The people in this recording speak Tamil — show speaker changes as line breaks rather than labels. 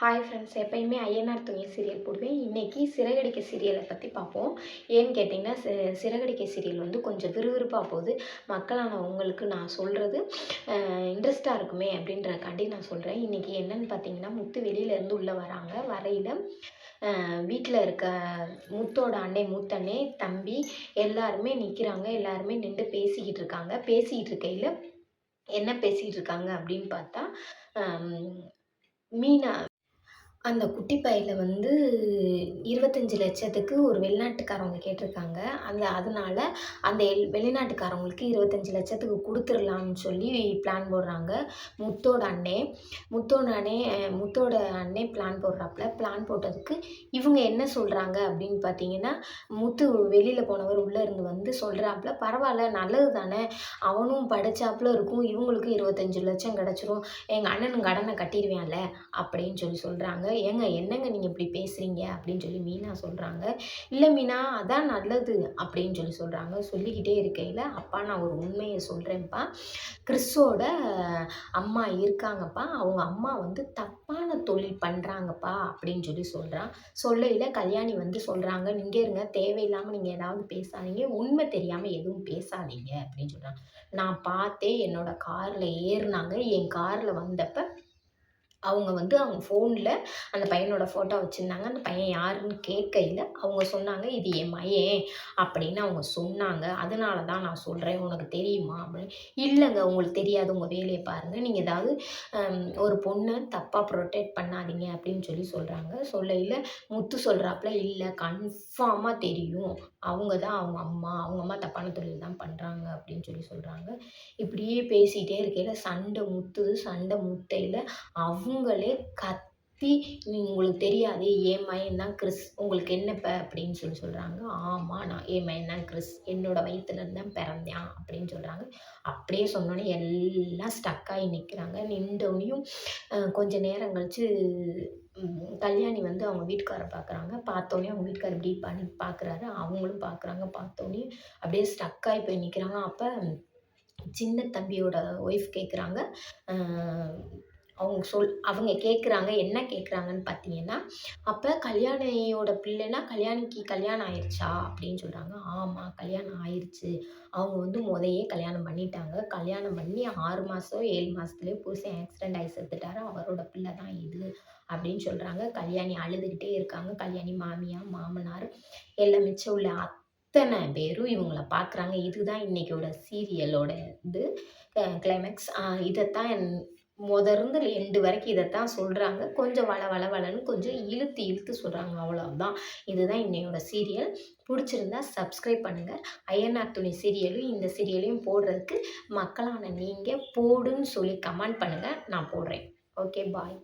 ஹாய் ஃப்ரெண்ட்ஸ் எப்பயுமே ஐயனார் துணி சீரியல் போடுவேன். இன்றைக்கி சிறகடிக்க சீரியலை பற்றி பார்ப்போம். ஏன்னு கேட்டிங்கன்னா சிறகடிக்க சீரியல் வந்து கொஞ்சம் விறுவிறுப்பாக போகுது. மக்களான உங்களுக்கு நான் சொல்கிறது இன்ட்ரெஸ்ட்டாக இருக்குமே அப்படின்றக்காண்டி நான் சொல்கிறேன் இன்றைக்கி என்னென்னு பார்த்தீங்கன்னா முத்து வெளியிலேருந்து உள்ளே வராங்க. வரையில் வீட்டில் இருக்க முத்தோட அண்ணே மூத்தண்ணே தம்பி எல்லாருமே நிற்கிறாங்க எல்லாருமே நின்று பேசிக்கிட்டு இருக்காங்க. பேசிக்கிட்டு இருக்கையில் என்ன பேசிகிட்டு இருக்காங்க அப்படின்னு பார்த்தா மீனா அந்த குட்டி பையில் வந்து இருபத்தஞ்சி லட்சத்துக்கு ஒரு வெளிநாட்டுக்காரவங்க கேட்டிருக்காங்க. அந்த அதனால அந்த எல் வெளிநாட்டுக்காரவங்களுக்கு இருபத்தஞ்சி லட்சத்துக்கு கொடுத்துர்லான்னு சொல்லி பிளான் போடுறாங்க. முத்தோட அண்ணே. முத்தோட அண்ணே முத்தோட அண்ணே பிளான் போடுறாப்புல. பிளான் போட்டதுக்கு இவங்க என்ன சொல்கிறாங்க அப்படின்னு பார்த்தீங்கன்னா முத்து வெளியில் போனவர் உள்ளே இருந்து வந்து சொல்கிறாப்புல பரவாயில்ல நல்லது தானே அவனும் படித்தாப்புல இருக்கும். இவங்களுக்கும் இருபத்தஞ்சி லட்சம் கிடச்சிரும். எங்கள் அண்ணனும் கடனை கட்டிடுவேன்ல அப்படின்னு சொல்லி சொல்கிறாங்க ஏங்க என்னங்க நீங்கள் இப்படி பேசுகிறீங்க அப்படின்னு சொல்லி மீனா சொல்கிறாங்க இல்லை மீனா அதான் நல்லது அப்படின்னு சொல்லி சொல்கிறாங்க சொல்லிக்கிட்டே இருக்கையில் அப்பா நான் ஒரு உண்மையை சொல்கிறேன்ப்பா கிறிஸோட அம்மா இருக்காங்கப்பா. அவங்க அம்மா வந்து தப்பான தொழில் பண்ணுறாங்கப்பா அப்படின்னு சொல்லி சொல்கிறான் சொல்லையில் கல்யாணி வந்து சொல்கிறாங்க நீங்கள் இருங்க தேவையில்லாமல் நீங்கள் ஏதாவது பேசாதீங்க. உண்மை தெரியாமல் எதுவும் பேசாதீங்க அப்படின்னு சொல்கிறான் நான் பார்த்தே என்னோடய காரில் ஏறினாங்க. என் காரில் வந்தப்போ அவங்க வந்து அவங்க ஃபோனில் அந்த பையனோட ஃபோட்டோ வச்சுருந்தாங்க. அந்த பையன் யாருன்னு கேட்கையில் அவங்க சொன்னாங்க இது என் மையன் அப்படின்னு அவங்க சொன்னாங்க. அதனால தான் நான் சொல்கிறேன் உனக்கு தெரியுமா? அப்படின்னு. இல்லைங்க உங்களுக்கு தெரியாது உங்கள் வேலையை பாருங்கள் நீங்கள் ஏதாவது ஒரு பொண்ணை தப்பாக ப்ரொடெக்ட் பண்ணாதீங்க அப்படின்னு சொல்லி சொல்கிறாங்க சொல்லையில் முத்து சொல்கிறாப்புல இல்லை கன்ஃபார்மாக தெரியும். அவங்க தான் அவங்க அம்மா. அவங்க அம்மா தப்பான தொழில் தான் பண்ணுறாங்க அப்படின்னு சொல்லி சொல்கிறாங்க இப்படியே பேசிகிட்டே இருக்கையில் சண்டை முத்துது. சண்டை முட்டையில் அவங்க அவங்களே கத்தி உங்களுக்கு தெரியாது என் மயன் தான் கிறிஸ் உங்களுக்கு என்னப்ப அப்படின்னு சொல்லி சொல்கிறாங்க ஆமாம் நான் என் மயன் தான் கிறிஸ் என்னோடய வயிற்றுலேருந்து தான் பிறந்தேன் அப்படின்னு சொல்கிறாங்க அப்படியே சொன்னோன்னே எல்லாம் ஸ்டக்காகி நிற்கிறாங்க நின்றோனையும் கொஞ்சம் நேரம் கழித்து கல்யாணி வந்து அவங்க வீட்டுக்காரை பார்க்குறாங்க பார்த்தோன்னே அவங்க வீட்டுக்கார் இப்படி பண்ணி பார்க்குறாரு அவங்களும் பார்க்குறாங்க பார்த்தோன்னே அப்படியே ஸ்டக்காகி போய் நிற்கிறாங்க அப்போ சின்ன தம்பியோட ஒய்ஃப் கேட்குறாங்க அவங்க சொல் அவங்க கேட்குறாங்க என்ன கேட்குறாங்கன்னு பார்த்தீங்கன்னா அப்போ கல்யாணியோட பிள்ளைனா கல்யாணிக்கு கல்யாணம் ஆயிடுச்சா அப்படின்னு சொல்கிறாங்க ஆமாம் கல்யாணம் ஆயிடுச்சு அவங்க வந்து முதையே கல்யாணம் பண்ணிட்டாங்க. கல்யாணம் பண்ணி ஆறு மாதம் ஏழு மாதத்துலேயே புருஷன் ஆக்சிடெண்ட் ஆகி செத்துட்டாரு. அவரோட பிள்ளை தான் இது அப்படின்னு சொல்கிறாங்க கல்யாணி அழுதுகிட்டே இருக்காங்க. கல்யாணி மாமியார் மாமனார் எல்லாம் மிச்சம் உள்ள அத்தனை பேரும் இவங்கள பார்க்குறாங்க இதுதான் இன்றைக்கோட சீரியலோட இது கிளைமேக்ஸ் இதைத்தான் முதர்ந்து எண்டு வரைக்கும் இதைத்தான் சொல்கிறாங்க கொஞ்சம் வள வள வளன்னு கொஞ்சம் இழுத்து இழுத்து சொல்கிறாங்க அவ்வளோதான் இதுதான் இன்னையோட சீரியல் பிடிச்சிருந்தா சப்ஸ்கிரைப் பண்ணுங்கள் ஐயனார் துணி சீரியலும் இந்த சீரியலையும் போடுறதுக்கு மக்களான நீங்கள் போடுன்னு சொல்லி கமெண்ட் பண்ணுங்கள் நான் போடுறேன். Okay bye